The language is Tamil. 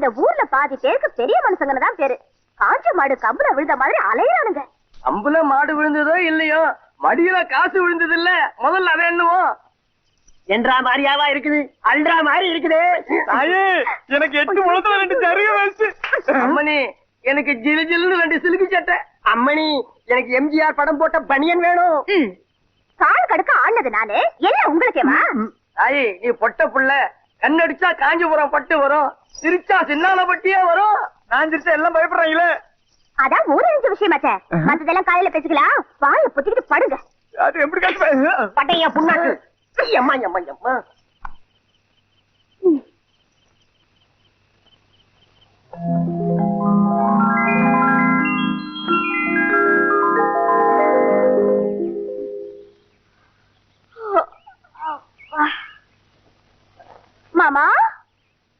இந்த ஊர்ல பாதி பேருக்கு பெரிய மனுஷங்கன்னு தான் பேரு. காஞ்ச மாடு கம்புல விழுந்த மாதிரி அலையறானுங்க. அம்புல மாடு விழுந்ததோ இல்லையோ? மடியில காசு விழுந்தது இல்ல முதல்ல அதை எண்ணுவோம். என்றா மாதிரியாவா இருக்குது? அல்றா மாதிரி இருக்குது. தாயே எனக்கு எட்டு முழத்துல ரெண்டு சரிய வச்சு அம்மணி எனக்கு ஜிலு ஜிலுன்னு ரெண்டு சிலுக்கு சட்டை. அம்மணி எனக்கு எம்ஜிஆர் படம் போட்ட பனியன் வேணும். கால் கடுக்க ஆனது நானு என்ன உங்களுக்கேவா தாயே நீ பொட்ட புள்ள. கண்ணடிச்சா காஞ்சிபுரம் பட்டு வரும். சிரிச்சா சின்னால பட்டியே வரும். நான் சிரிச்சா எல்லாம் பயப்படுறாங்களே. அதான் ஊரறிஞ்ச விஷயமாச்சே மத்ததெல்லாம் காலையில பேசிக்கலாம். வாய புத்திக்கிட்டு படுங்க. அது எப்படி காட்டு பட்டைய புண்ணாக்கு. எம்மா எம்மா எம்மா ம். 妈妈？